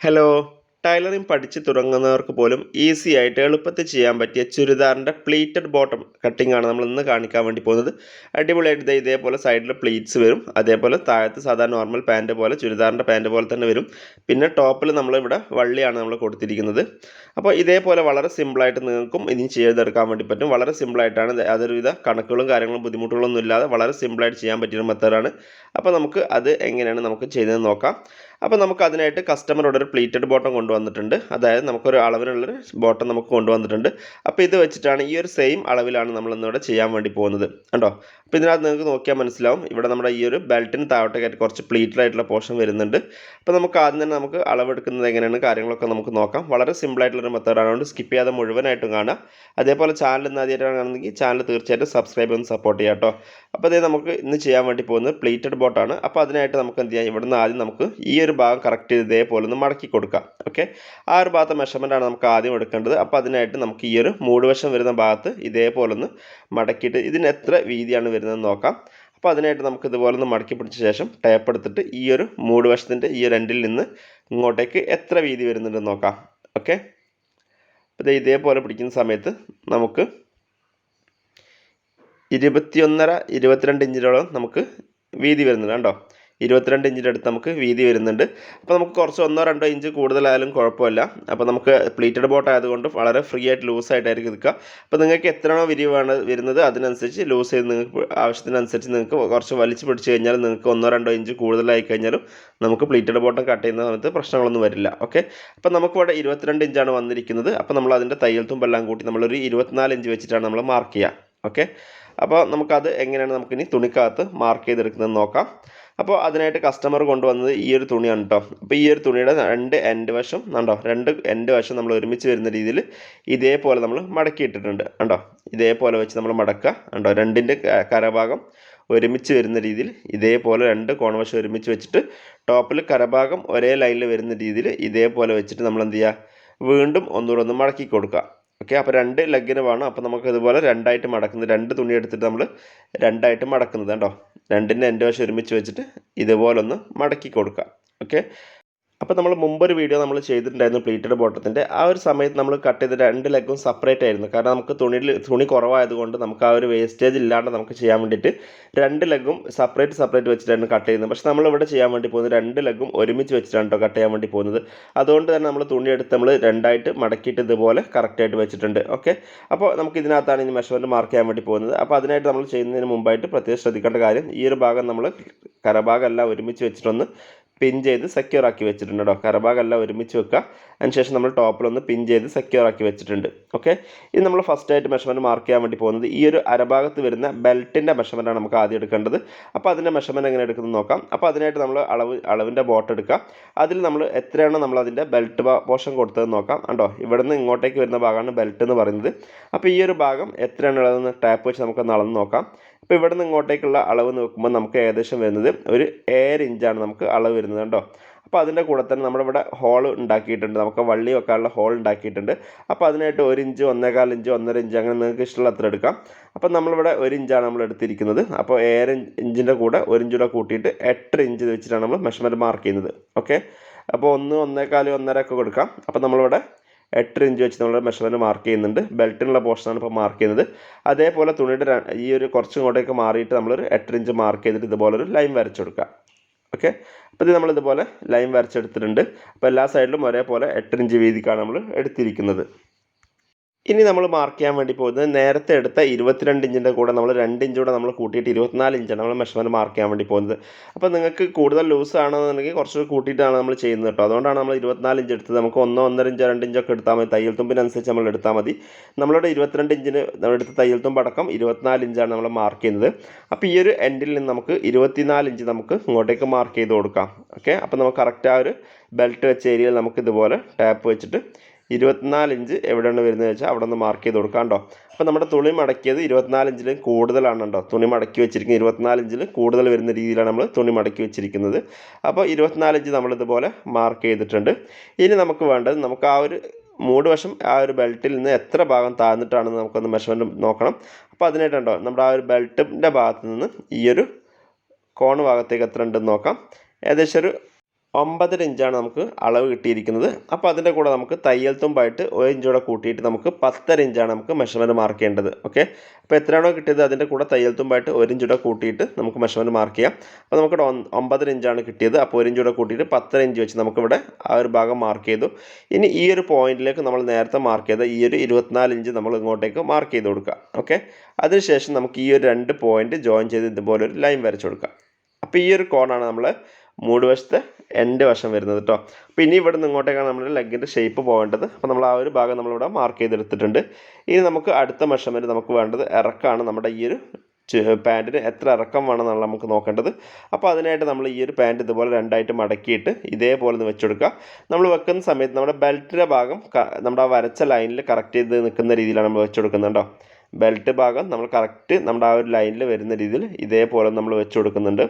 Hello tailoring പഠിച്ച് തുടങ്ങുന്നവർക്ക് പോലും easy ആയിട്ട് എളുപ്പത്തിൽ ചെയ്യാൻ പറ്റിയ ചുരിദാറിന്റെ പ്ലീറ്റഡ് ബോട്ടം കട്ടിംഗ് ആണ് നമ്മൾ ഇന്ന് കാണിക്കാൻ വേണ്ടി പോകുന്നത്. അടിപൊളിയായിട്ട് ഇതേപോലെ സൈഡിൽ പ്ലീറ്റ്സ് വരും. അതേപോലെ താഴത്ത് സാധാരണ നോർമൽ പാന്റ് പോലെ ചുരിദാറിന്റെ പാന്റ് പോലെ തന്നെ വരും. പിന്നെ ടോപ്പിൽ നമ്മളിവിടെ വള്ളിയാണ് നമ്മൾ കൊടുത്തിരിക്കുന്നത്. അപ്പോൾ ഇതേപോലെ വളരെ സിമ്പിളായിട്ട് നിങ്ങൾക്കും ഇനി ചെയ്തെടുക്കാൻ വേണ്ടി പറ്റും. വളരെ സിമ്പിളായിട്ടാണ് അതൊരുവിധ കണക്കുകളും കാര്യങ്ങളും ബുദ്ധിമുട്ടുകളൊന്നും ഇല്ലാതെ വളരെ സിമ്പിളായിട്ട് ചെയ്യാൻ പറ്റിയൊരു മെത്തേഡാണ് അപ്പോൾ നമുക്ക് അത് എങ്ങനെയാണ് നമുക്ക് ചെയ്തതെന്ന് നോക്കാം. അപ്പോൾ നമുക്ക് അതിനായിട്ട് കസ്റ്റമറോട് ഒരു പ്ലീറ്റഡ് ബോട്ടം കൊണ്ടുവന്നിട്ടുണ്ട്. അതായത് നമുക്കൊരു അളവിനുള്ളൊരു ബോട്ടം നമുക്ക് കൊണ്ടുവന്നിട്ടുണ്ട്. അപ്പോൾ ഇത് വെച്ചിട്ടാണ് ഈ ഒരു സെയിം അളവിലാണ് നമ്മൾ ഇന്നിവിടെ ചെയ്യാൻ വേണ്ടി പോകുന്നത്. കണ്ടോ? അപ്പോൾ ഇതിനകത്ത് നിങ്ങൾക്ക് നോക്കിയാൽ മനസ്സിലാവും. ഇവിടെ നമ്മുടെ ഈ ഒരു ബെൽറ്റിന് താഴോട്ടേക്കായിട്ട് കുറച്ച് പ്ലീറ്റഡ് ആയിട്ടുള്ള പോർഷൻ വരുന്നുണ്ട്. അപ്പോൾ നമുക്ക് ആദ്യം തന്നെ നമുക്ക് അളവെടുക്കുന്നത് എങ്ങനെയാണ് കാര്യങ്ങളൊക്കെ നമുക്ക് നോക്കാം. വളരെ സിമ്പിൾ ആയിട്ടുള്ളൊരു മെത്തേഡാണ് അതുകൊണ്ട് സ്കിപ്പ് ചെയ്യാതെ മുഴുവനായിട്ടും കാണാം അതേപോലെ ചാനൽ ഇന്ന് ആദ്യമായിട്ടാണ് ചാനൽ തീർച്ചയായിട്ടും സബ്സ്ക്രൈബ് ചെയ്ത് സപ്പോർട്ട് ചെയ്യാം കേട്ടോ. അപ്പോൾ അതേ നമുക്ക് ഇന്ന് ചെയ്യാൻ വേണ്ടി പോകുന്നത് പ്ലീറ്റഡ് ബോട്ടാണ് അപ്പോൾ അതിനായിട്ട് നമുക്ക് എന്ത് ചെയ്യാം? ഇവിടുന്ന് ആദ്യം നമുക്ക് ഈ ഒരു ഭാഗം കറക്റ്റ് ചെയ്ത് ഇതേപോലെ ഒന്ന് മടക്കി കൊടുക്കാം. ഓക്കെ ആ ഒരു ഭാഗത്തെ ആണ് നമുക്ക് ആദ്യം എടുക്കേണ്ടത്. അപ്പോൾ അതിനായിട്ട് നമുക്ക് ഈ ഒരു മൂടുവശം വരുന്ന ഭാഗത്ത് ഇതേപോലെ ഒന്ന് മടക്കിയിട്ട് ഇതിന് എത്ര വീതിയാണ് വരുന്നതെന്ന് നോക്കാം. അപ്പോൾ അതിനായിട്ട് നമുക്ക് ഇതുപോലെ ഒന്ന് മടക്കി പിടിച്ച ശേഷം ടേപ്പ് എടുത്തിട്ട് ഈ ഒരു മൂടുവശത്തിന്റെ ഈ രണ്ടിൽ നിന്ന് ഇങ്ങോട്ടേക്ക് എത്ര വീതി വരുന്നുണ്ടെന്ന് നോക്കാം. ഓക്കെ അപ്പോൾ ഇതേപോലെ പിടിക്കുന്ന സമയത്ത് നമുക്ക് ഇരുപത്തിയൊന്നര ഇരുപത്തിരണ്ട് ഇഞ്ചിനോളം നമുക്ക് വീതി വരുന്നുണ്ട്. കണ്ടോ? ഇരുപത്തിരണ്ട് ഇഞ്ചിന്റെ അടുത്ത് നമുക്ക് വീതി വരുന്നുണ്ട്. അപ്പോൾ നമുക്ക് കുറച്ച് ഒന്നോ രണ്ടോ ഇഞ്ച് കൂടുതലായാലും കുഴപ്പമില്ല. അപ്പോൾ നമുക്ക് പ്ലീറ്റഡ് ബോട്ട് ആയതുകൊണ്ട് വളരെ ഫ്രീ ആയിട്ട് ലൂസ് ആയിട്ടായിരിക്കും നിൽക്കുക. അപ്പോൾ നിങ്ങൾക്ക് എത്രയാണോ വിരിവാണ് വരുന്നത് അതിനനുസരിച്ച് ലൂസ് ചെയ്ത് നിങ്ങൾക്ക് ആവശ്യത്തിനനുസരിച്ച് നിങ്ങൾക്ക് കുറച്ച് വലിച്ചു പിടിച്ച് കഴിഞ്ഞാൽ നിങ്ങൾക്ക് ഒന്നോ രണ്ടോ ഇഞ്ച് കൂടുതലായി കഴിഞ്ഞാലും നമുക്ക് പ്ലീറ്റഡ് ബോട്ടം കട്ട് ചെയ്യുന്ന സമയത്ത് പ്രശ്നങ്ങളൊന്നും വരില്ല. ഓക്കെ അപ്പോൾ നമുക്കിവിടെ ഇരുപത്തിരണ്ട് ഇഞ്ചാണ് വന്നിരിക്കുന്നത്. അപ്പോൾ നമ്മൾ അതിന്റെ തയ്യൽ തുമ്പെല്ലാം കൂട്ടി നമ്മളൊരു ഇരുപത്തിനാല് ഇഞ്ച് വെച്ചിട്ടാണ് നമ്മൾ മാർക്ക് ചെയ്യുക. ഓക്കെ അപ്പോൾ നമുക്കത് എങ്ങനെയാണ് നമുക്കിനി തുണിക്കകത്ത് മാർക്ക് ചെയ്തെടുക്കുന്നത് നോക്കാം. അപ്പോൾ അതിനായിട്ട് കസ്റ്റമർ കൊണ്ടുവന്നത് ഈ ഒരു തുണിയാണ് കേട്ടോ അപ്പോൾ ഈ ഒരു തുണിയുടെ രണ്ട് എൻഡ് വശം കണ്ടോ രണ്ട് എൻഡ് വശം നമ്മൾ ഒരുമിച്ച് വരുന്ന രീതിയിൽ ഇതേപോലെ നമ്മൾ മടക്കി ഇട്ടിട്ടുണ്ട് കണ്ടോ ഇതേപോലെ വെച്ച് നമ്മൾ മടക്കുക കണ്ടോ രണ്ടിന്റെ കരഭാഗം ഒരുമിച്ച് വരുന്ന രീതിയിൽ ഇതേപോലെ രണ്ട് കോണവശം ഒരുമിച്ച് വെച്ചിട്ട് ടോപ്പിൽ കരഭാഗം ഒരേ ലൈനിൽ വരുന്ന രീതിയിൽ ഇതേപോലെ വെച്ചിട്ട് നമ്മൾ എന്ത് ചെയ്യുക? വീണ്ടും ഒന്നുകൂടെ ഒന്ന് മടക്കി കൊടുക്കുക. ഓക്കെ അപ്പോൾ രണ്ട് ലെഗിന് വേണം. അപ്പോൾ നമുക്ക് ഇതുപോലെ രണ്ടായിട്ട് മടക്കുന്നത് രണ്ട് തുണി എടുത്തിട്ട് നമ്മൾ രണ്ടായിട്ട് മടക്കുന്നത് കേട്ടോ രണ്ടിന്റെ എന്റെ വശം ഒരുമിച്ച് വെച്ചിട്ട് ഇതുപോലെ ഒന്ന് മടക്കി കൊടുക്കുക. ഓക്കെ? അപ്പോൾ നമ്മൾ മുമ്പൊരു വീഡിയോ നമ്മൾ ചെയ്തിട്ടുണ്ടായിരുന്നു പ്ലീറ്റഡ് ബോട്ടത്തിന്റെ ആ ഒരു സമയത്ത് നമ്മൾ കട്ട് ചെയ്ത് രണ്ട് ലെഗും സെപ്പറേറ്റ് ആയിരുന്നു. കാരണം നമുക്ക് തുണിയിൽ തുണി കുറവായതുകൊണ്ട് നമുക്ക് ആ ഒരു വേസ്റ്റേജ് ഇല്ലാണ്ട് നമുക്ക് ചെയ്യാൻ വേണ്ടിയിട്ട് രണ്ട് ലെഗും സെപ്പറേറ്റ് സെപ്പറേറ്റ് വെച്ചിട്ടാണ് കട്ട് ചെയ്യുന്നത്. പക്ഷേ നമ്മളിവിടെ ചെയ്യാൻ വേണ്ടി പോകുന്നത് രണ്ട് ലെഗും ഒരുമിച്ച് വെച്ചിട്ടാണ് കേട്ടോ കട്ട് ചെയ്യാൻ വേണ്ടി പോകുന്നത്. അതുകൊണ്ട് തന്നെ നമ്മൾ തുണി എടുത്ത് നമ്മൾ രണ്ടായിട്ട് മടക്കിയിട്ട് ഇതുപോലെ കറക്റ്റായിട്ട് വെച്ചിട്ടുണ്ട്. ഓക്കെ അപ്പോൾ നമുക്ക് ഇതിനകത്താണ് ഇനി മെഷർമെന്റ് മാർക്ക് ചെയ്യാൻ വേണ്ടി പോകുന്നത്. അപ്പോൾ അതിനായിട്ട് നമ്മൾ ചെയ്യുന്നതിന് മുമ്പായിട്ട് പ്രത്യേകം ശ്രദ്ധിക്കേണ്ട കാര്യം ഈ ഒരു ഭാഗം നമ്മൾ കരഭാഗമെല്ലാം ഒരുമിച്ച് വെച്ചിട്ടൊന്ന് പിൻ ചെയ്ത് സെക്യൂർ ആക്കി വെച്ചിട്ടുണ്ട് കേട്ടോ കരഭാഗമെല്ലാം ഒരുമിച്ച് വെക്കുക. അതിനുശേഷം നമ്മൾ ടോപ്പിലൊന്ന് പിൻ ചെയ്ത് സെക്യൂർ ആക്കി വെച്ചിട്ടുണ്ട്. ഓക്കെ ഇത് നമ്മൾ ഫസ്റ്റ് ആയിട്ട് മെഷർമെന്റ് മാർക്ക് ചെയ്യാൻ വേണ്ടി പോകുന്നത് ഈ ഒരു അരഭാഗത്ത് വരുന്ന ബെൽറ്റിന്റെ മെഷർമെന്റാണ് നമുക്ക് ആദ്യം എടുക്കേണ്ടത്. അപ്പോൾ അതിന്റെ മെഷർമെന്റ് എങ്ങനെ എടുക്കുന്നത് നോക്കാം. അപ്പോൾ അതിനായിട്ട് നമ്മൾ അളവ് അളവിന്റെ ബോട്ട് എടുക്കുക. അതിൽ നമ്മൾ എത്രയാണോ നമ്മൾ അതിന്റെ ബെൽറ്റ് പോർഷൻ കൊടുത്തത് നോക്കാം. കണ്ടോ? നിന്ന് ഇങ്ങോട്ടേക്ക് വരുന്ന ഭാഗമാണ് ബെൽറ്റ് എന്ന് പറയുന്നത്. അപ്പോൾ ഈ ഒരു ഭാഗം എത്രയാണ് ഉള്ളതെന്ന് ടാപ്പ് വെച്ച് നമുക്ക് അളന്ന് നോക്കാം. അപ്പോൾ ഇവിടെ നിന്ന് ഇങ്ങോട്ടേക്കുള്ള അളവ് നോക്കുമ്പോൾ നമുക്ക് ഏകദേശം വരുന്നത് ഒരു ഏഴര ഇഞ്ചാണ് നമുക്ക് അളവ് വരുന്നത് കേട്ടോ. അപ്പോൾ അതിന്റെ കൂടെ തന്നെ നമ്മളിവിടെ ഹോൾ ഉണ്ടാക്കിയിട്ടുണ്ട്. നമുക്ക് വള്ളി വെക്കാനുള്ള ഹോൾ ഉണ്ടാക്കിയിട്ടുണ്ട്. അപ്പോൾ അതിനായിട്ട് ഒരു ഇഞ്ച് ഒന്നേകാൽ ഇഞ്ച് ഒന്നര ഇഞ്ച് അങ്ങനെ നിങ്ങൾക്ക് ഇഷ്ടമുള്ള അത്ര എടുക്കാം. അപ്പോൾ നമ്മളിവിടെ ഒരു ഇഞ്ചാണ് നമ്മൾ എടുത്തിരിക്കുന്നത്. അപ്പോൾ ഏഴര ഇഞ്ചിന്റെ കൂടെ ഒരു ഇഞ്ച് കൂടെ കൂട്ടിയിട്ട് എട്ടര ഇഞ്ച് വെച്ചിട്ടാണ് നമ്മൾ മെഷർമെന്റ് മാർക്ക് ചെയ്യുന്നത്. ഓക്കെ അപ്പോൾ ഒന്ന് ഒന്നേകാൽ ഒന്നര ഒക്കെ കൊടുക്കാം. അപ്പോൾ നമ്മളിവിടെ എട്ട് ഇഞ്ച് വെച്ച് നമ്മൾ മെഷർമെന്റ് മാർക്ക് ചെയ്യുന്നുണ്ട്. ബെൽറ്റിനുള്ള പോർഷനാണ് ഇപ്പോൾ മാർക്ക് ചെയ്യുന്നത്. അതേപോലെ തുണിയുടെ ഈ ഒരു കുറച്ചും ഇങ്ങോട്ടേക്ക് മാറിയിട്ട് നമ്മളൊരു എട്ട് ഇഞ്ച് മാർക്ക് ചെയ്തിട്ട് ഇതുപോലെ ഒരു ലൈൻ വരച്ചു കൊടുക്കുക. ഓക്കെ അപ്പോൾ ഇത് നമ്മൾ ഇതുപോലെ ലൈൻ വരച്ചെടുത്തിട്ടുണ്ട് അപ്പോൾ എല്ലാ സൈഡിലും ഒരേപോലെ എട്ട് ഇഞ്ച് വീതിക്കാണ് നമ്മൾ എടുത്തിരിക്കുന്നത്. ഇനി നമ്മൾ മാർക്ക് ചെയ്യാൻ വേണ്ടി പോകുന്നത് നേരത്തെ എടുത്ത ഇരുപത്തിരണ്ട് ഇഞ്ചിന്റെ കൂടെ നമ്മൾ രണ്ട് ഇഞ്ച് കൂടെ നമ്മൾ കൂട്ടിയിട്ട് ഇരുപത്തിനാല് ഇഞ്ചാണ് നമ്മൾ മെഷർമെന്റ് മാർക്ക് ചെയ്യാൻ വേണ്ടി പോകുന്നത്. അപ്പോൾ നിങ്ങൾക്ക് കൂടുതൽ ലൂസ് ആണെന്നുണ്ടെങ്കിൽ കുറച്ച് കൂട്ടിയിട്ടാണ് നമ്മൾ ചെയ്യുന്നത് കേട്ടോ. അതുകൊണ്ടാണ് നമ്മൾ ഇരുപത്തിനാല് ഇഞ്ച് എടുത്തത്. നമുക്ക് ഒന്നോ ഒന്നര ഇഞ്ചോ രണ്ട് ഇഞ്ചൊക്കെ എടുത്താൽ മതി. തയ്യൽ തുമ്പിനനുസരിച്ച് നമ്മൾ എടുത്താൽ മതി. നമ്മളുടെ ഇരുപത്തിരണ്ട് ഇഞ്ചിന് എടുത്ത തയ്യൽ തുമ്പടക്കം ഇരുപത്തിനാല് ഇഞ്ചാണ് നമ്മൾ മാർക്ക് ചെയ്യുന്നത്. അപ്പോൾ ഈ ഒരു എൻഡിൽ നിന്ന് നമുക്ക് ഇരുപത്തിനാല് ഇഞ്ച് നമുക്ക് ഇങ്ങോട്ടേക്ക് മാർക്ക് ചെയ്ത് കൊടുക്കാം. ഓക്കെ അപ്പോൾ നമുക്ക് കറക്റ്റ് ആ ഒരു ബെൽറ്റ് വെച്ച ഏരിയയിൽ നമുക്ക് ഇതുപോലെ ടാപ്പ് വെച്ചിട്ട് ഇരുപത്തിനാല് ഇഞ്ച് എവിടെയാണ് വരുന്നത് വെച്ചാൽ അവിടെ നിന്ന് മാർക്ക് ചെയ്ത് കൊടുക്കാം കേട്ടോ. അപ്പോൾ നമ്മുടെ തുണി മടക്കിയത് ഇരുപത്തിനാല് ഇഞ്ചിലും കൂടുതലാണ് കേട്ടോ. തുണി മടക്കി വെച്ചിരിക്കുന്നത് ഇരുപത്തിനാല് ഇഞ്ചിൽ കൂടുതൽ വരുന്ന രീതിയിലാണ് നമ്മൾ തുണി മടക്കി വെച്ചിരിക്കുന്നത്. അപ്പോൾ ഇരുപത്തിനാല് ഇഞ്ച് നമ്മളിതുപോലെ മാർക്ക് ചെയ്തിട്ടുണ്ട്. ഇനി നമുക്ക് വേണ്ടത് നമുക്ക് ആ ഒരു മൂട് വശം ആ ഒരു ബെൽറ്റിൽ നിന്ന് എത്ര ഭാഗം താഴ്ന്നിട്ടാണെന്ന് നമുക്കൊന്ന് മെഷർമെന്റ് നോക്കണം. അപ്പോൾ അതിനായിട്ടുണ്ടോ നമ്മുടെ ആ ഒരു ബെൽറ്റിന്റെ ഭാഗത്ത് നിന്ന് ഈ ഒരു കോൺ ഭാഗത്തേക്ക് എത്ര ഉണ്ടെന്ന് നോക്കാം. ഏകദേശം ഒരു ഒമ്പതര ഇഞ്ചാണ് നമുക്ക് അളവ് കിട്ടിയിരിക്കുന്നത്. അപ്പോൾ അതിന്റെ കൂടെ നമുക്ക് തയ്യൽ തുമ്പായിട്ട് ഒരു ഇഞ്ചൂടെ കൂട്ടിയിട്ട് നമുക്ക് പത്തര ഇഞ്ചാണ് നമുക്ക് മെഷർമെന്റ് മാർക്ക് ചെയ്യേണ്ടത്. ഓക്കെ അപ്പോൾ എത്രയാണോ കിട്ടിയത് അതിന്റെ കൂടെ തയ്യൽ തുമ്പായിട്ട് ഒരു ഇഞ്ചൂടെ കൂട്ടിയിട്ട് നമുക്ക് മെഷർമെന്റ് മാർക്ക് ചെയ്യാം. അപ്പോൾ നമുക്ക് ഒമ്പതര ഇഞ്ചാണ് കിട്ടിയത്. അപ്പോൾ ഒരു ഇഞ്ചൂടെ കൂട്ടിയിട്ട് പത്തര ഇഞ്ച് വെച്ച് നമുക്കിവിടെ ആ ഒരു ഭാഗം മാർക്ക് ചെയ്തു. ഇനി ഈ ഒരു പോയിന്റിലേക്ക് നമ്മൾ നേരത്തെ മാർക്ക് ചെയ്ത ഈ ഒരു ഇരുപത്തിനാല് ഇഞ്ച് നമ്മൾ ഇങ്ങോട്ടേക്ക് മാർക്ക് ചെയ്ത് കൊടുക്കുക. ഓക്കെ അതിനുശേഷം നമുക്ക് ഈ ഒരു രണ്ട് പോയിന്റ് ജോയിൻ ചെയ്ത് ഇതുപോലെ ഒരു ലൈൻ വരച്ചു കൊടുക്കുക. അപ്പോൾ ഈ ഒരു കോണാണ് നമ്മൾ മൂടുവശത്തെ എന്റെ വശം വരുന്നത് കേട്ടോ അപ്പോൾ ഇനി ഇവിടെ നിന്ന് ഇങ്ങോട്ടേക്കാണ് നമ്മുടെ ലെഗിന്റെ ഷേപ്പ് പോകേണ്ടത്. അപ്പോൾ നമ്മൾ ആ ഒരു ഭാഗം നമ്മളിവിടെ മാർക്ക് ചെയ്തെടുത്തിട്ടുണ്ട്. ഇനി നമുക്ക് അടുത്ത മെഷർമെന്റ് നമുക്ക് വേണ്ടത് ഇറക്കാണ് നമ്മുടെ ഈ ഒരു പാന്റിന് എത്ര ഇറക്കം വേണമെന്നാണ് നമുക്ക് നോക്കേണ്ടത്. അപ്പോൾ അതിനായിട്ട് നമ്മൾ ഈ ഒരു പാന്റ് ഇതുപോലെ രണ്ടായിട്ട് മടക്കിയിട്ട് ഇതേപോലെ ഒന്ന് വെച്ചെടുക്കുക. നമ്മൾ വെക്കുന്ന സമയത്ത് നമ്മുടെ ബെൽറ്റിന്റെ ഭാഗം നമ്മുടെ ആ വരച്ച ലൈനിൽ കറക്റ്റ് ചെയ്ത് നിൽക്കുന്ന രീതിയിലാണ് നമ്മൾ വെച്ചെടുക്കുന്നത് കേട്ടോ ബെൽറ്റ് ഭാഗം നമ്മൾ കറക്റ്റ് നമ്മുടെ ആ ഒരു ലൈനിൽ വരുന്ന രീതിയിൽ ഇതേപോലെ നമ്മൾ വെച്ച് കൊടുക്കുന്നുണ്ട്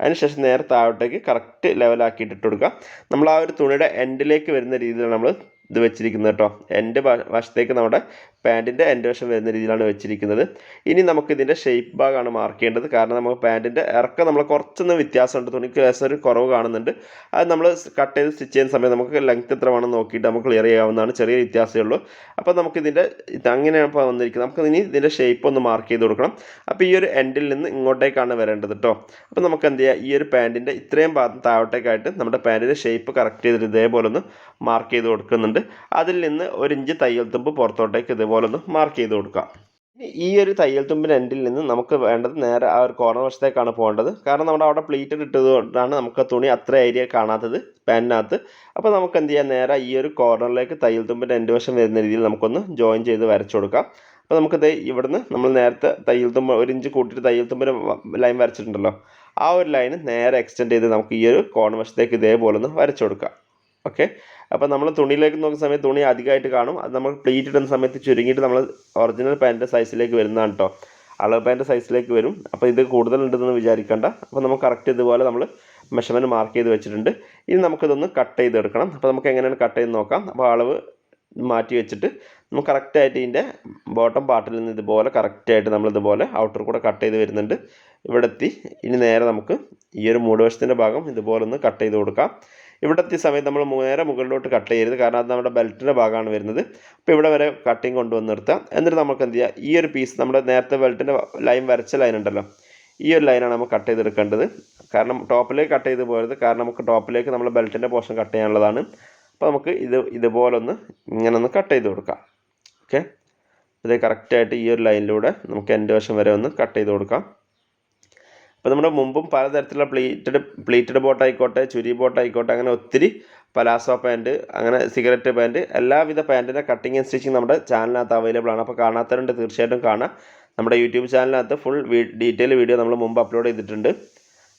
അതിനുശേഷം നേരെ താഴോട്ടേക്ക് കറക്റ്റ് ലെവലാക്കിയിട്ട് ഇട്ട് കൊടുക്കുക. നമ്മൾ ആ ഒരു തുണിയുടെ എൻഡിലേക്ക് വരുന്ന രീതിയിൽ നമ്മൾ ഇത് വെച്ചിരിക്കുന്നത് കേട്ടോ. എന്റെ വശത്തേക്ക് നമ്മുടെ പാന്റിന്റെ എന്റെ വശം വരുന്ന രീതിയിലാണ് വെച്ചിരിക്കുന്നത്. ഇനി നമുക്ക് ഇതിന്റെ ഷേപ്പ് ഭാഗമാണ് മാർക്ക് ചെയ്യേണ്ടത്. കാരണം നമുക്ക് പാന്റിന്റെ ഇറക്കം നമ്മൾ കുറച്ചൊന്ന് വ്യത്യാസമുണ്ട്. തുണിക്ക് ലേശം ഒരു കുറവ് കാണുന്നുണ്ട്. അത് നമ്മൾ കട്ട് ചെയ്ത് സ്റ്റിച്ച് ചെയ്യുന്ന സമയത്ത് നമുക്ക് ലെങ്ത് എത്ര വേണം നോക്കിയിട്ട് നമുക്ക് ക്ലിയർ ചെയ്യാവുന്നതാണ്. ചെറിയ വ്യത്യാസമേ ഉള്ളൂ. അപ്പോൾ നമുക്കിതിന്റെ ഇത് അങ്ങനെയാണ് ഇപ്പോൾ വന്നിരിക്കുന്നത്. നമുക്ക് ഇനി ഇതിന്റെ ഷേപ്പ് ഒന്ന് മാർക്ക് ചെയ്ത് കൊടുക്കണം. അപ്പോൾ ഈ ഒരു എൻഡിൽ നിന്ന് ഇങ്ങോട്ടേക്കാണ് വരേണ്ടത് കേട്ടോ. അപ്പോൾ നമുക്ക് എന്ത് ചെയ്യാം? ഈ ഒരു പാന്റിന്റെ ഇത്രയും ഭാഗം താഴോട്ടേക്കായിട്ട് നമ്മുടെ പാന്റിന്റെ ഷേപ്പ് കറക്റ്റ് ചെയ്തിട്ട് ഇതേപോലെ ഒന്ന് മാർക്ക് ചെയ്ത് കൊടുക്കുന്നുണ്ട്. അതിൽ നിന്ന് ഒരു ഇഞ്ച് തയ്യൽ തുമ്പ് പുറത്തോട്ടേക്ക് ഇതുപോലെ ഒന്ന് മാർക്ക് ചെയ്ത് കൊടുക്കാം ഈ ഒരു തയ്യൽ തുമ്പിന്റെ എൻഡിൽ നിന്ന് നമുക്ക് വേണ്ടത് നേരെ ആ ഒരു കോർണർ വശത്തേക്കാണ് പോകേണ്ടത്. കാരണം നമ്മുടെ അവിടെ പ്ലീറ്റഡ് ഇട്ടത് കൊണ്ടാണ് നമുക്ക് തുണി അത്ര ഏരിയ കാണാത്തത് പാന്റിനകത്ത് അപ്പോൾ നമുക്ക് എന്ത് ചെയ്യാം? നേരെ ഈ ഒരു കോർണറിലേക്ക് തയ്യൽ തുമ്പിന്റെ എൻഡ് വശം വരുന്ന രീതിയിൽ നമുക്കൊന്ന് ജോയിൻ ചെയ്ത് വരച്ചു കൊടുക്കാം. അപ്പോൾ നമുക്കിത് ഇവിടുന്ന് നമ്മൾ നേരത്തെ തയ്യൽ തുമ്പ് ഒരു ഇഞ്ച് കൂട്ടിയിട്ട് തയ്യൽ തുമ്പിന് ലൈൻ വരച്ചിട്ടുണ്ടല്ലോ. ആ ഒരു ലൈൻ നേരെ എക്സ്റ്റെൻഡ് ചെയ്ത് നമുക്ക് ഈ ഒരു കോർണർ വശത്തേക്ക് ഇതേപോലെ ഒന്ന് വരച്ചു കൊടുക്കാം. ഓക്കെ. അപ്പോൾ നമ്മൾ തുണിയിലേക്ക് നോക്കുന്ന സമയത്ത് തുണി അധികമായിട്ട് കാണും. അത് നമ്മൾ പ്ലീറ്റ് ഇടുന്ന സമയത്ത് ചുരുങ്ങിയിട്ട് നമ്മൾ ഒറിജിനൽ പാന്റിന്റെ സൈസിലേക്ക് വരുന്നതാണ് കേട്ടോ അളവ് പാന്റ് സൈസിലേക്ക് വരും. അപ്പോൾ ഇത് കൂടുതലുണ്ടെന്ന് വിചാരിക്കേണ്ട. അപ്പോൾ നമുക്ക് കറക്റ്റ് ഇതുപോലെ നമ്മൾ മെഷർമെന്റ് മാർക്ക് ചെയ്ത് വെച്ചിട്ടുണ്ട്. ഇനി നമുക്കിതൊന്ന് കട്ട് ചെയ്തെടുക്കണം. അപ്പോൾ നമുക്ക് എങ്ങനെയാണ് കട്ട് ചെയ്ത് നോക്കാം. അപ്പോൾ അളവ് മാറ്റി വെച്ചിട്ട് നമുക്ക് കറക്റ്റായിട്ട് ഇതിന്റെ ബോട്ടം പാർട്ടിൽ നിന്ന് ഇതുപോലെ കറക്റ്റായിട്ട് നമ്മൾ ഇതുപോലെ ഔട്ടർ കൂടെ കട്ട് ചെയ്ത് വരുന്നുണ്ട്. ഇവിടെ എത്തി ഇനി നേരെ നമുക്ക് ഈ ഒരു മൂടുവശത്തിന്റെ ഭാഗം ഇതുപോലെ ഒന്ന് കട്ട് ചെയ്ത് കൊടുക്കാം. ഇവിടെ എത്തിയ സമയത്ത് നമ്മൾ നേരെ മുകളിലോട്ട് കട്ട് ചെയ്യരുത്. കാരണം അത് നമ്മുടെ ബെൽറ്റിന്റെ ഭാഗമാണ് വരുന്നത്. അപ്പോൾ ഇവിടെ വരെ കട്ടിങ് കൊണ്ടുവന്ന് നിർത്താം. എന്നിട്ട് നമുക്ക് എന്ത് ചെയ്യുക ഈ ഒരു പീസ് നമ്മുടെ നേരത്തെ ബെൽറ്റിന്റെ ലൈൻ വരച്ച ലൈൻ ഉണ്ടല്ലോ. ഈ ഒരു ലൈനാണ് നമ്മൾ കട്ട് ചെയ്തെടുക്കേണ്ടത്. കാരണം ടോപ്പിലേക്ക് കട്ട് ചെയ്ത് പോരുത് കാരണം നമുക്ക് ടോപ്പിലേക്ക് നമ്മൾ ബെൽറ്റിന്റെ പോർഷൻ കട്ട് ചെയ്യാനുള്ളതാണ്. അപ്പോൾ നമുക്ക് ഇത് ഇതുപോലൊന്ന് ഇങ്ങനെ ഒന്ന് കട്ട് ചെയ്ത് കൊടുക്കാം. ഓക്കെ ഇത് കറക്റ്റായിട്ട് ഈ ഒരു ലൈനിലൂടെ നമുക്ക് എന്റെ വശം വരെ ഒന്ന് കട്ട് ചെയ്ത് കൊടുക്കാം. അപ്പോൾ നമ്മുടെ മുമ്പും പലതരത്തിലുള്ള പ്ലീറ്റഡ് പ്ലീറ്റഡ് ബോട്ട് ആയിക്കോട്ടെ ചുരി ബോട്ട് ആയിക്കോട്ടെ അങ്ങനെ ഒത്തിരി പലാസോ പാന്റ് അങ്ങനെ സിഗരറ്റ് പാന്റ് എല്ലാവിധ പാന്റിന്റെ കട്ടിങ് ആൻഡ് സ്റ്റിച്ചിങ് നമ്മുടെ ചാനലിനകത്ത് അവൈലബിൾ ആണ്. അപ്പോൾ കാണാത്തവരുണ്ട് തീർച്ചയായിട്ടും കാണാം. നമ്മുടെ യൂട്യൂബ് ചാനലിനകത്ത് ഫുൾ ഡീറ്റെയിൽ വീഡിയോ നമ്മൾ മുമ്പ് അപ്ലോഡ് ചെയ്തിട്ടുണ്ട്.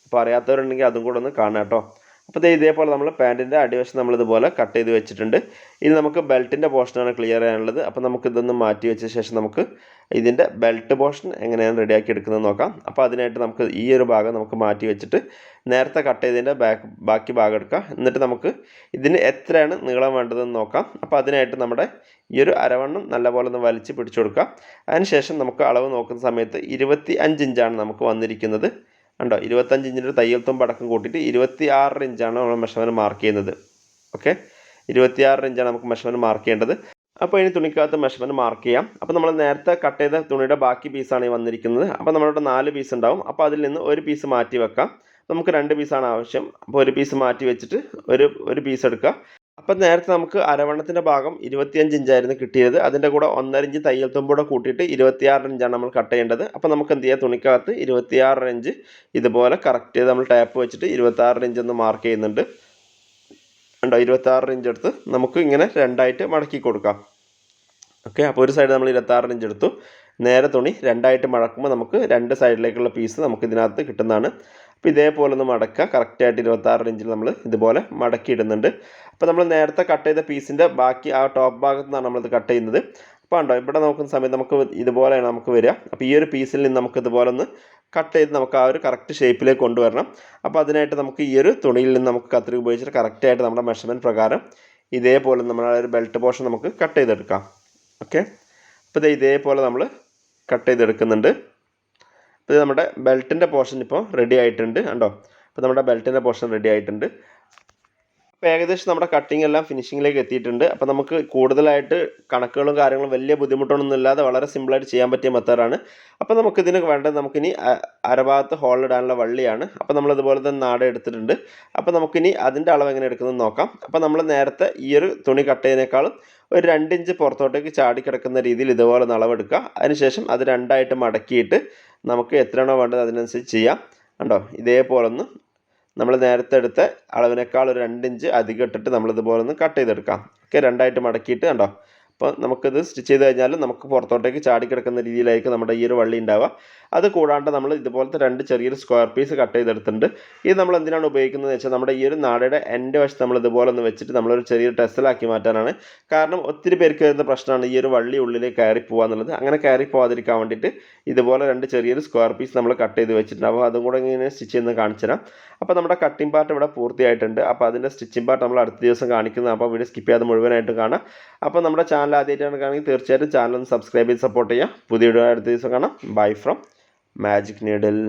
അപ്പോൾ അറിയാത്തവരുണ്ടെങ്കിൽ അതും കൂടെ ഒന്ന് കാണാം കേട്ടോ. അപ്പോൾ ഇതേപോലെ നമ്മൾ പാന്റിന്റെ അടിവശം നമ്മളിതുപോലെ കട്ട് ചെയ്ത് വെച്ചിട്ടുണ്ട്. ഇനി നമുക്ക് ബെൽറ്റിന്റെ പോർഷനാണ് ക്ലിയർ ചെയ്യാനുള്ളത്. അപ്പോൾ നമുക്ക് ഇതൊന്ന് മാറ്റി വെച്ച ശേഷം നമുക്ക് ഇതിന്റെ ബെൽറ്റ് പോർഷൻ എങ്ങനെയാണ് റെഡിയാക്കി എടുക്കുന്നത് നോക്കാം. അപ്പോൾ അതിനായിട്ട് നമുക്ക് ഈ ഒരു ഭാഗം നമുക്ക് മാറ്റി വെച്ചിട്ട് നേരത്തെ കട്ട് ചെയ്തതിന്റെ ബാക്ക് ബാക്കി ഭാഗം എടുക്കാം. എന്നിട്ട് നമുക്ക് ഇതിന് എത്രയാണ് നീളം വേണ്ടതെന്ന് നോക്കാം. അപ്പോൾ അതിനായിട്ട് നമ്മുടെ ഈ ഒരു അരവണ്ണം നല്ലപോലെ ഒന്ന് വലിച്ച് പിടിച്ചു കൊടുക്കാം. അതിനുശേഷം നമുക്ക് അളവ് നോക്കുന്ന സമയത്ത് ഇരുപത്തി അഞ്ച് ഇഞ്ചാണ് നമുക്ക് വന്നിരിക്കുന്നത്. കണ്ടോ? ഇരുപത്തഞ്ച് ഇഞ്ചിന്റെ തയ്യൽ തുമ്പ് അടക്കം കൂട്ടിയിട്ട് ഇരുപത്തി ആറ് ഇഞ്ചാണ് നമ്മൾ മെഷർമെന്റ് മാർക്ക് ചെയ്യുന്നത്. ഓക്കെ ഇരുപത്തി ആറ് ഇഞ്ചാണ് നമുക്ക് മെഷർമെന്റ് മാർക്ക് ചെയ്യേണ്ടത്. അപ്പോൾ ഇനി തുണിക്കകത്ത് മെഷർമെന്റ് മാർക്ക് ചെയ്യാം. അപ്പോൾ നമ്മൾ നേരത്തെ കട്ട് ചെയ്ത തുണിയുടെ ബാക്കി പീസാണ് ഈ വന്നിരിക്കുന്നത്. അപ്പോൾ നമ്മളിവിടെ നാല് പീസ് ഉണ്ടാവും. അപ്പോൾ അതിൽ നിന്ന് ഒരു പീസ് മാറ്റി വെക്കാം. നമുക്ക് രണ്ട് പീസാണ് ആവശ്യം. അപ്പോൾ ഒരു പീസ് മാറ്റി വെച്ചിട്ട് ഒരു ഒരു പീസ് എടുക്കുക അപ്പം നേരത്തെ നമുക്ക് അരവണ്ണത്തിന്റെ ഭാഗം ഇരുപത്തിയഞ്ച് ഇഞ്ചായിരുന്നു കിട്ടിയത്. അതിന്റെ കൂടെ ഒന്നര ഇഞ്ച് തയ്യൽ തുമ്പൂടെ കൂട്ടിയിട്ട് ഇരുപത്തിയാറ് ഇഞ്ചാണ് നമ്മൾ കട്ട് ചെയ്യേണ്ടത്. അപ്പോൾ നമുക്ക് എന്ത് ചെയ്യാം? തുണിക്കകത്ത് ഇരുപത്തിയാറ് ഇഞ്ച് ഇതുപോലെ കറക്റ്റ് ചെയ്ത് നമ്മൾ ടാപ്പ് വെച്ചിട്ട് ഇരുപത്താറ് ഇഞ്ച് ഒന്ന് മാർക്ക് ചെയ്യുന്നുണ്ട്. ഉണ്ടോ ഇരുപത്താറ് ഇഞ്ച് എടുത്ത് നമുക്ക് ഇങ്ങനെ രണ്ടായിട്ട് മടക്കി കൊടുക്കാം. ഓക്കെ? അപ്പോൾ ഒരു സൈഡ് നമ്മൾ ഇരുപത്താറ് ഇഞ്ച് എടുത്തു. നേരെ തുണി രണ്ടായിട്ട് മടക്കുമ്പോൾ നമുക്ക് രണ്ട് സൈഡിലേക്കുള്ള പീസ് നമുക്ക് ഇതിനകത്ത് കിട്ടുന്നതാണ്. അപ്പോൾ ഇതേപോലെ ഒന്ന് മടക്കുക. കറക്റ്റായിട്ട് ഇരുപത്താറ് ഇഞ്ചിൽ നമ്മൾ ഇതുപോലെ മടക്കി ഇടുന്നുണ്ട് അപ്പോൾ നമ്മൾ നേരത്തെ കട്ട് ചെയ്ത പീസിന്റെ ബാക്കി ആ ടോപ്പ് ഭാഗത്തു നിന്നാണ് നമ്മളിത് കട്ട് ചെയ്യുന്നത്. അപ്പോൾ ഉണ്ടോ ഇവിടെ നോക്കുന്ന സമയത്ത് നമുക്ക് ഇതുപോലെയാണ് നമുക്ക് വരിക. അപ്പോൾ ഈ ഒരു പീസിൽ നിന്ന് നമുക്ക് ഇതുപോലെ ഒന്ന് കട്ട് ചെയ്ത് നമുക്ക് ആ ഒരു കറക്റ്റ് ഷേപ്പിലേക്ക് കൊണ്ടുവരണം. അപ്പോൾ അതിനായിട്ട് നമുക്ക് ഈ ഒരു തുണിയിൽ നിന്ന് നമുക്ക് കത്രിക ഉപയോഗിച്ചിട്ട് കറക്റ്റായിട്ട് നമ്മുടെ മെഷർമെന്റ് പ്രകാരം ഇതേപോലെ നമ്മുടെ ഒരു ബെൽറ്റ് പോർഷൻ നമുക്ക് കട്ട് ചെയ്തെടുക്കാം. ഓക്കെ അപ്പോൾ ഇതേപോലെ നമ്മൾ കട്ട് ചെയ്തെടുക്കുന്നുണ്ട്. ഇത് നമ്മുടെ ബെൽറ്റിന്റെ പോർഷൻ ഇപ്പോൾ റെഡി ആയിട്ടുണ്ട് കണ്ടോ? അപ്പോൾ നമ്മുടെ ബെൽറ്റിന്റെ പോർഷൻ റെഡി ആയിട്ടുണ്ട്. അപ്പോൾ ഏകദേശം നമ്മുടെ കട്ടിംഗ് എല്ലാം ഫിനിഷിങ്ങിലേക്ക് എത്തിയിട്ടുണ്ട്. അപ്പോൾ നമുക്ക് കൂടുതലായിട്ട് കണക്കുകളും കാര്യങ്ങളും വലിയ ബുദ്ധിമുട്ടൊന്നും ഇല്ലാതെ വളരെ സിമ്പിളായിട്ട് ചെയ്യാൻ പറ്റിയ മെത്തേഡാണ് അപ്പോൾ നമുക്ക് ഇതിന് വേണ്ടത് നമുക്കിനി അരഭാഗത്ത് ഹോളിടാനുള്ള വള്ളിയാണ്. അപ്പോൾ നമ്മൾ ഇതുപോലെ തന്നെ നാട എടുത്തിട്ടുണ്ട്. അപ്പോൾ നമുക്കിനി അതിന്റെ അളവ് എങ്ങനെ എടുക്കുന്നത് നോക്കാം. അപ്പോൾ നമ്മൾ നേരത്തെ ഈ ഒരു തുണി കട്ട് ചെയ്യുന്നതിനേക്കാളും ഒരു രണ്ട് ഇഞ്ച് പുറത്തോട്ടേക്ക് ചാടി കിടക്കുന്ന രീതിയിൽ ഇതുപോലെ നളവെടുക്കുക. അതിനുശേഷം അത് രണ്ടായിട്ട് മടക്കിയിട്ട് നമുക്ക് എത്രയാണോ വേണ്ടത് അതിനനുസരിച്ച് ചെയ്യാം. കണ്ടോ? ഇതേപോലെ ഒന്ന് നമ്മൾ നേരത്തെ എടുത്ത അളവിനേക്കാൾ ഒരു രണ്ട് ഇഞ്ച് അധികം ഇട്ടിട്ട് നമ്മളിതുപോലെ ഒന്ന് കട്ട് ചെയ്തെടുക്കാം. ഓക്കെ രണ്ടായിട്ട് മടക്കിയിട്ട് കണ്ടോ? അപ്പോൾ നമുക്കിത് സ്റ്റിച്ച് ചെയ്ത് കഴിഞ്ഞാൽ നമുക്ക് പുറത്തോട്ടേക്ക് ചാടി കിടക്കുന്ന രീതിയിലായിരിക്കും നമ്മുടെ ഈ ഒരു വള്ളി ഉണ്ടാവുക. അത് കൂടാണ്ട് നമ്മൾ ഇതുപോലത്തെ രണ്ട് ചെറിയൊരു സ്ക്വയർ പീസ് കട്ട് ചെയ്തെടുത്തിട്ടുണ്ട്. ഇത് നമ്മൾ എന്തിനാണ് ഉപയോഗിക്കുന്നത് വെച്ചാൽ നമ്മുടെ ഈ ഒരു നാടയുടെ എന്റെ വശത്ത് നമ്മൾ ഇതുപോലെ ഒന്ന് വെച്ചിട്ട് നമ്മളൊരു ചെറിയൊരു ടെസ്റ്റലാക്കി മാറ്റാനാണ്. കാരണം ഒത്തിരി പേർക്ക് വരുന്ന പ്രശ്നമാണ് ഈ ഒരു വള്ളി ഉള്ളിലേക്ക് കയറി പോകുക എന്നുള്ളത്. അങ്ങനെ കയറി പോകാതിരിക്കാൻ വേണ്ടിയിട്ട് ഇതുപോലെ രണ്ട് ചെറിയൊരു സ്ക്വയർ പീസ് നമ്മൾ കട്ട് ചെയ്ത് വെച്ചിട്ടുണ്ട് അപ്പോൾ അതും കൂടെ ഇങ്ങനെ സ്റ്റിച്ച് ചെയ്യുന്നത് കാണിച്ചു തരാം. അപ്പോൾ നമ്മുടെ കട്ടിംഗ് പാർട്ട് ഇവിടെ പൂർത്തിയായിട്ടുണ്ട്. അപ്പോൾ അതിന്റെ സ്റ്റിച്ചിങ് പാർട്ട് നമ്മൾ അടുത്ത ദിവസം കാണിക്കുന്നത് അപ്പോൾ വീഡിയോ സ്കിപ്പ് ചെയ്യാതെ മുഴുവനായിട്ട് കാണാം. അപ്പോൾ നമ്മുടെ ചാനൽ ആദ്യമായിട്ടാണ് കാണുന്നത് തീർച്ചയായിട്ടും ചാനൽ സബ്സ്ക്രൈബ് ചെയ്ത് സപ്പോർട്ട് ചെയ്യുക. പുതിയ വീഡിയോ അടുത്ത ദിവസം കാണാം. Bye from magic needle